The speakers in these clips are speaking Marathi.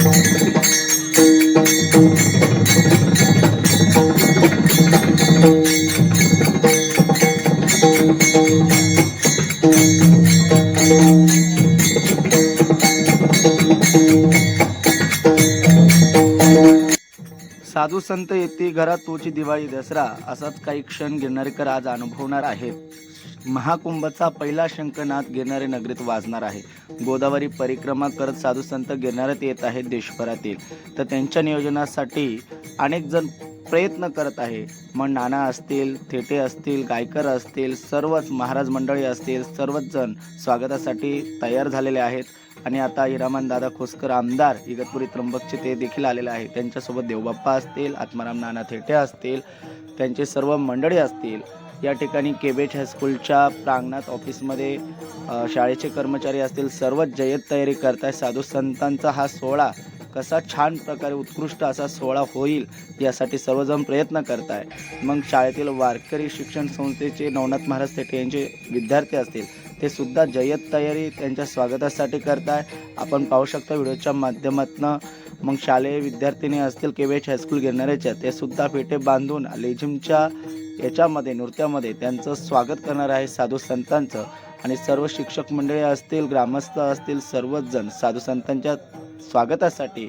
साधू संत येते घरात तोची दिवाळी दसरा. असाच काही क्षण गिरणारेकर आज अनुभवणार आहेत. महाकुंभचा पहिला शंखनाद गिरणारे नगरीत वाजणार आहे. गोदावरी परिक्रमा करत साधू संत गिरणारात येत आहेत देशभरातील. तर त्यांच्या नियोजनासाठी अनेक जण प्रयत्न करत आहे. मग नाना असतील थेटे असतील गायकर असतील सर्वच महाराज मंडळी असतील सर्वच जण स्वागतासाठी तयार झालेले आहेत. आणि आता हिरामन दादा खोसकर आमदार इगतपुरी त्र्यंबकचे ते देखील आलेले आहे त्यांच्यासोबत देवबाप्पा असतील आत्माराम नाना थेटे असतील त्यांचे सर्व मंडळी असतील. या ठिकाणी केबेट हायस्कूलच्या प्रांगणात ऑफिसमध्ये शाळेचे कर्मचारी असतील सर्वच जय्यत तयारी करताय साधू संतांचा हा सोहळा कसा छान प्रकारे उत्कृष्ट असा सोहळा होईल यासाठी सर्वजण प्रयत्न करत आहे मग शाळेतील वारकरी शिक्षण संस्थेचे नवनाथ महाराज थेटे यांचे विद्यार्थी असतील ते सुद्धा जय्यत तयारी त्यांच्या स्वागतासाठी करत आहे आपण पाहू शकता व्हिडिओच्या माध्यमातून मग शालेय विद्यार्थिनी असतील केवेच हायस्कूल घेणाऱ्याच्या ते सुद्धा फेटे बांधून लेझिमच्या याच्यामध्ये नृत्यामध्ये त्यांचं स्वागत करणार आहे साधू संतांचं. आणि सर्व शिक्षक मंडळी असतील ग्रामस्थ असतील सर्वच जण साधू संतांच्या स्वागतासाठी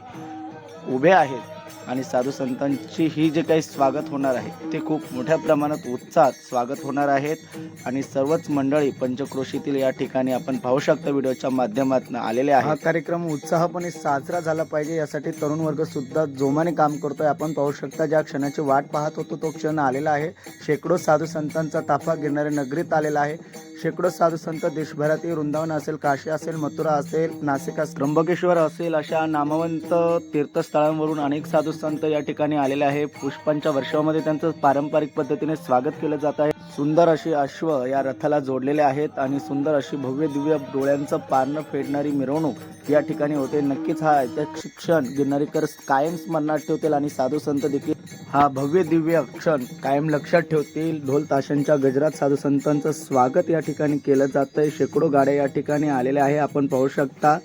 उभे आहेत. आणि साधू संतांची ही जे काही स्वागत होणार आहे ते खूप मोठ्या प्रमाणात उत्साहात स्वागत होणार आहेत. आणि सर्वच मंडळी पंचक्रोशीतील या ठिकाणी आपण पाहू शकता व्हिडिओच्या माध्यमातून आलेले आहे हा कार्यक्रम उत्साहपणे साजरा झाला पाहिजे यासाठी तरुण वर्ग सुद्धा जोमाने काम करतोय. आपण पाहू शकता ज्या क्षणाची वाट पाहत होतो तो क्षण आलेला आहे. शेकडो साधू संतांचा ताफा गिरणारे नगरीत आलेला आहे. शेकडो साधू संत देशभरातील वृंदावन असेल काशी असेल मथुरा असेल नाशिक असेल त्र्यंबकेश्वर असेल अशा नामवंत तीर्थस्थळांवरून अनेक साधू संत या ठिकाणी आलेले आहे पुष्पांच्या वर्षामध्ये त्यांचं पारंपरिक पद्धतीने स्वागत केलं जात आहे. सुंदर अशी अश्व या रथाला जोडलेले आहेत आणि सुंदर अशी भव्य दिव्य डोळ्यांचं पारणं फेडणारी मिरवणूक या ठिकाणी होते. नक्कीच हा ऐतिहासिक क्षण गिरणारीकर कायम स्मरणात ठेवतील आणि साधू संत देखील हा भव्य दिव्य क्षण कायम लक्षात ठेवतील. ढोल ताशांच्या गजरात साधू संतांचं स्वागत या ठिकाणी केलं जातंय. शेकडो गाड्या या ठिकाणी आलेल्या आहे. आपण पाहू शकता.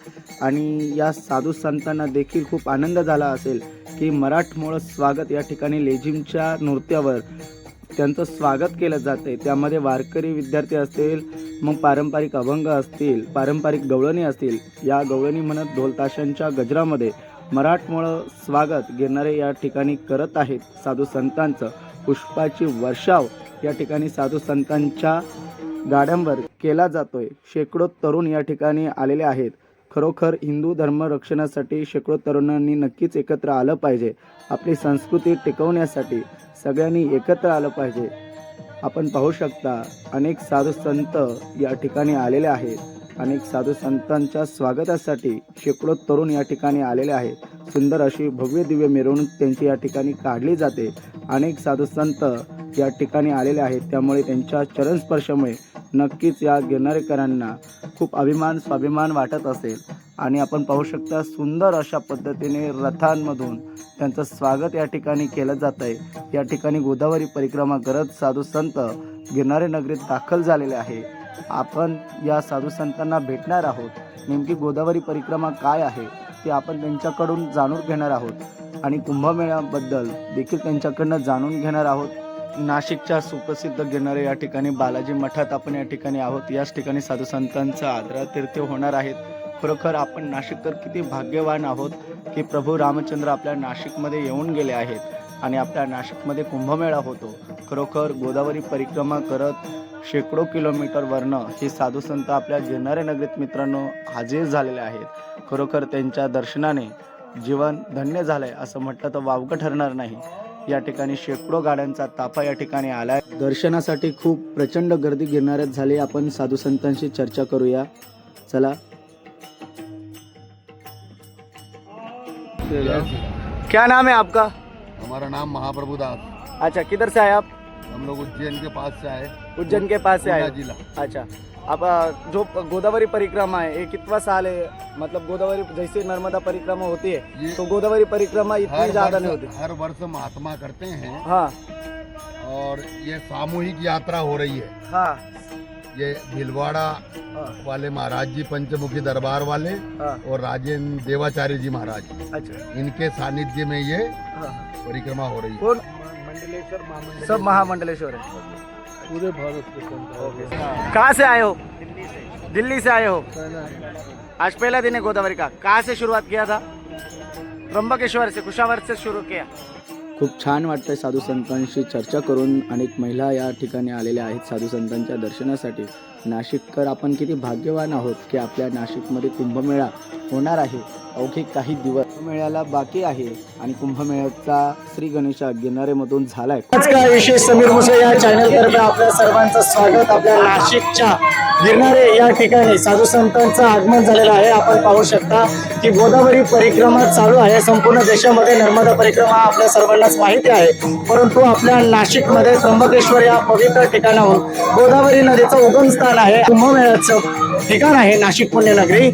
आणि या साधू संतांना देखील खूप आनंद झाला असेल की मराठमोळं स्वागत या ठिकाणी लेझिमच्या नृत्यावर त्यांचं स्वागत केलं जाते त्यामध्ये वारकरी विद्यार्थी असतील मग पारंपरिक अभंग असतील पारंपरिक गवळणी असतील. या गवळणी म्हणत ढोलताशांच्या गजरामध्ये मराठमोळं स्वागत गिरणारे या ठिकाणी करत आहेत साधू संतांचं. पुष्पाची वर्षाव या ठिकाणी साधू संतांच्या गाड्यांवर केला जातोय. शेकडो तरुण या ठिकाणी आलेले आहेत. खरोखर हिंदू धर्म रक्षणासाठी शेकडो तरुणांनी नक्कीच एकत्र आलं पाहिजे. आपली संस्कृती टिकवण्यासाठी सगळ्यांनी एकत्र आलं पाहिजे. आपण पाहू शकता अनेक साधू संत या ठिकाणी आलेले आहेत. अनेक साधू संतांच्या स्वागतासाठी शेकडो तरुण या ठिकाणी आलेले आहेत. सुंदर अशी भव्य दिव्य मिरवणूक त्यांची या ठिकाणी काढली जाते. अनेक साधू संत या ठिकाणी आलेले आहेत. त्यामुळे त्यांच्या चरणस्पर्शामुळे नक्कीच या गिरणारेकरांना खूप अभिमान स्वाभिमान वाटत असेल. आणि आपण पाहू शकता सुंदर अशा पद्धतीने रथांमधून त्यांचं स्वागत या ठिकाणी केलं जात आहे. या ठिकाणी गोदावरी परिक्रमा करत साधू संत गिरणारे नगरीत दाखल झालेले आहे. आपण या साधू संतांना भेटणार आहोत. नेमकी गोदावरी परिक्रमा काय आहे ते आपण त्यांच्याकडून जाणून घेणार आहोत. आणि कुंभमेळ्याबद्दल देखील त्यांच्याकडनं जाणून घेणार आहोत. नाशिकच्या सुप्रसिद्ध गिरणारे या ठिकाणी बालाजी मठात आपण या ठिकाणी आहोत. याच ठिकाणी साधू संतांचं आदरातीर्थ होणार आहेत. खरोखर आपण नाशिककर किती भाग्यवान आहोत की प्रभू रामचंद्र आपल्या नाशिकमध्ये येऊन गेले आहेत. आणि आपल्या नाशिकमध्ये कुंभमेळा होतो. खरोखर गोदावरी परिक्रमा करत शेकडो किलोमीटरवरनं हे साधू संत आपल्या गिरणारे नगरीत मित्रांनो हजर झालेले आहेत. खरोखर त्यांच्या दर्शनाने जीवन धन्य झालंय असं म्हटलं तर वावगं ठरणार नाही. या ठिकाणी शेकडो गाड्यांचा ताफा या ठिकाणी आलाय. दर्शनासाठी खूप प्रचंड गर्दी गिरणाऱ्यात झाली. आपण साधू संतांशी चर्चा करूया. चला. क्या नाम है आपका? हमारा नाम महाप्रभु दास। अच्छा किधर से आए आप? हम लोग उज्जैन के पास से आए। उज्जैन के पास से आए। जिला। अच्छा अब जो गोदावरी परिक्रमा है ये कितना साल है? मतलब गोदावरी जैसे नर्मदा परिक्रमा होती है तो गोदावरी परिक्रमा इतनी ज़्यादा नहीं होती। हर वर्ष महात्मा करते हैं। हाँ। और ये सामूहिक यात्रा हो रही है। हाँ। ये भीलवाड़ा वाले महाराज जी पंचमुखी दरबार वाले और राजेंद्र देवाचार्य जी महाराज। अच्छा। इनके सानिध्य में ये परिक्रमा हो रही है। कौन? सब महामंडलेश्वर है। पूरे भारत कहाँ से आए हो? दिल्ली से। आए हो। आज पहला दिन है गोदावरी का। कहाँ से शुरुआत किया था? त्र्यंबकेश्वर से कुशावर से शुरू किया। खूप छान वाटतं साधू संतांशी चर्चा करून अनेक महिला या ठिकाणी आलेल्या आहेत साधू संतांच्या दर्शनासाठी. नाशिककर आपण किती भाग्यवान आहोत की आपल्या नाशिकमध्ये कुंभमेळा होणार आहे. अवघे काही दिवस कुंभमेळ्याला बाकी आहे आणि कुंभमेळ्याचा श्री गणेशा गिरणारेमधून झालाय. विशेष समीर मुसे या चॅनल तर्फे आपल्या सर्वांचं स्वागत. आपल्या नाशिकच्या गिरणारे या ठिकाणी साधू संतांचं आगमन झालेलं आहे. आपण पाहू शकता की गोदावरी परिक्रमा चालू आहे. संपूर्ण देशामध्ये नर्मदा परिक्रमा आपल्या सर्वांनाच माहिती आहे. परंतु आपल्या नाशिकमध्ये त्र्यंबकेश्वर या पवित्र ठिकाणाहून गोदावरी नदीचं उगम ठिकाण आहे. कुंभमेळ्याचं ठिकाण आहे नाशिक पुण्यनगरी.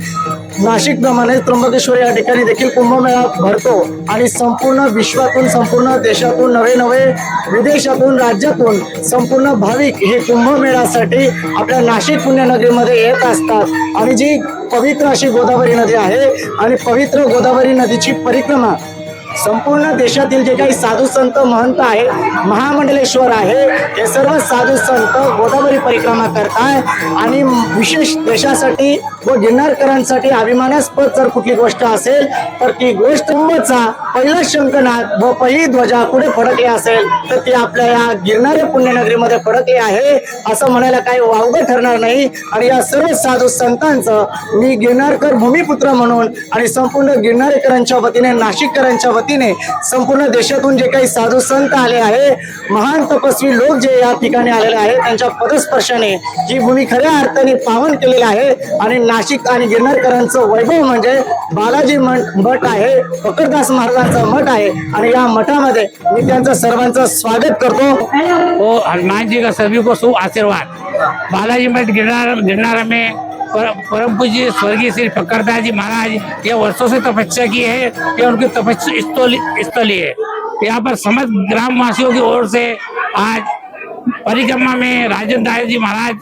नाशिक प्रमाणे त्र्यंबकेश्वर या ठिकाणी देखील कुंभमेळा भरतो आणि संपूर्ण विश्वातून संपूर्ण देशातून नवे नवे विदेशातून राज्यातून संपूर्ण भाविक हे कुंभमेळ्यासाठी आपल्या नाशिक पुण्यनगरीमध्ये येत असतात. आणि जी पवित्र अशी गोदावरी नदी आहे आणि पवित्र गोदावरी नदीची परिक्रमा संपूर्ण देशातील जे काही साधू संत महंत आहे महामंडलेश्वर आहे हे सर्व साधू संत गोदावरी परिक्रमा करताय. आणि विशेष देशासाठी व गिरणारकरांसाठी अभिमानास्पद जर कुठली गोष्ट असेल तर ती गोष्ट कुंभचा पहिला शंकनाथ व पहिली ध्वजा कुठे फडकली असेल तर ती आपल्या या गिरणारे पुण्यनगरीमध्ये फडकली आहे असं म्हणायला काही वावगं ठरणार नाही. आणि या सर्व साधू संतांचं मी गिरणारकर भूमिपुत्र म्हणून आणि संपूर्ण गिरणारेकरांच्या वतीने नाशिककरांच्या वतीने संपूर्ण देशातून जे काही साधू संत आले आहे महान तपस्वी लोक जे या ठिकाणी आलेले आहेत त्यांच्या पदस्पर्शाने ही भूमी खऱ्या अर्थाने पावन केलेली आहे. आणि नाशिक आणि गिरणारकरांचं वैभव म्हणजे बालाजी मठ मठ आहे फकरदास महाराजांचा मठ आहे. आणि या मठामध्ये मी त्यांचं सर्वांचं स्वागत करतो. हो, वो हनुमान जी का सभी को सु आशीर्वाद. बालाजी मठ गिरनार गिरनार में परम पूज्य स्वर्गीय श्री फकरदास जी महाराज, ये वर्षों से तपस्या की है, ये उनकी तपस्या स्थली है। यहाँ पर समस्त ग्रामवासियों की ओर से आज परिक्रमा में राजेंद्र दास जी महाराज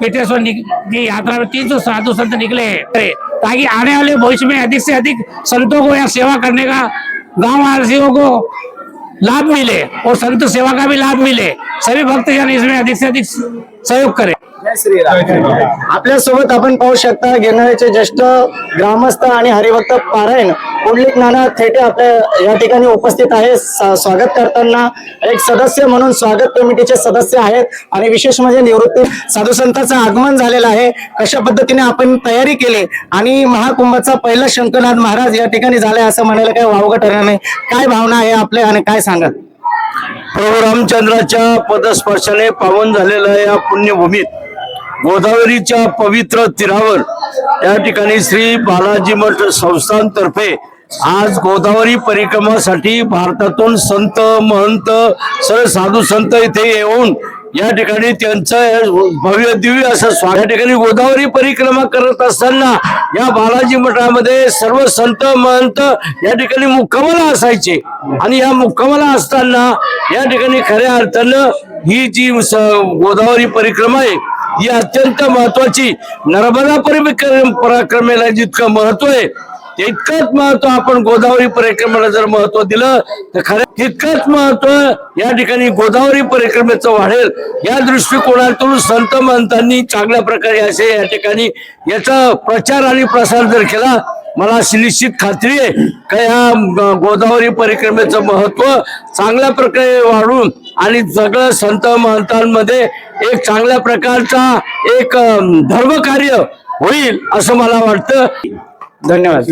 पीटेश्वर की यात्रा में तीन सौ साधु संत निकले हैं। ताकि आने वाले भविष्य में अधिक से अधिक संतों को यहाँ सेवा करने का गाँव वासियों को लाभ मिले और संत सेवा का भी लाभ मिले। सभी भक्तजन इसमें अधिक से अधिक सहयोग करें। आपल्यासोबत आपण पाहू शकता गिरणाऱ्याचे ज्येष्ठ ग्रामस्थ आणि हरिभक्त पारायण पुंडलिक नाना थेटे आपल्या या ठिकाणी उपस्थित आहे. स्वागत करताना एक सदस्य म्हणून स्वागत कमिटीचे सदस्य आहेत आणि विशेष म्हणजे निवृत्ती साधू संतांचं आगमन झालेलं आहे. कशा पद्धतीने आपण तयारी केली आणि महाकुंभाचा पहिला शंकरनाथ महाराज या ठिकाणी झालाय असं म्हणायला काही वावगं ठरणार नाही. काय भावना आहे आपल्या आणि काय सांगाल? प्रभू रामचंद्राच्या पदस्पर्शाने पावन झालेल्या या पुण्यभूमीत. गोदावरीच्या पवित्र तीरावर. या ठिकाणी श्री बालाजी मठ संस्थांतर्फे आज गोदावरी परिक्रमासाठी भारतातून संत महंत सर साधू संत इथे येऊन या ठिकाणी त्यांचं भव्य दिव्य असं स्वागत या ठिकाणी गोदावरी परिक्रमा करत असताना या बालाजी मठामध्ये सर्व संत महंत या ठिकाणी मुक्कामाला असायचे. आणि या मुक्कामाला असताना या ठिकाणी खऱ्या अर्थानं ही जी स- गोदावरी परिक्रमा आहे ही अत्यंत महत्वाची नर्मदा परिक्रम पराक्रमेला जितकं महत्त्व आहे तितकंच महत्त्व आपण गोदावरी परिक्रमेला जर महत्त्व दिलं तर खरं तितकंच महत्त्व या ठिकाणी गोदावरी परिक्रमेचं वाढेल. या दृष्टिकोनातून संत महंतांनी चांगल्या प्रकारे असे या ठिकाणी याचा प्रचार आणि प्रसार जर केला मला निश्चित खात्री आहे का या गोदावरी परिक्रमेचं महत्त्व चांगल्या प्रकारे वाढून आणि सगळं संत महंतांमध्ये एक चांगल्या प्रकारचा एक धर्मकार्य होईल असं मला वाटतं. धन्यवाद.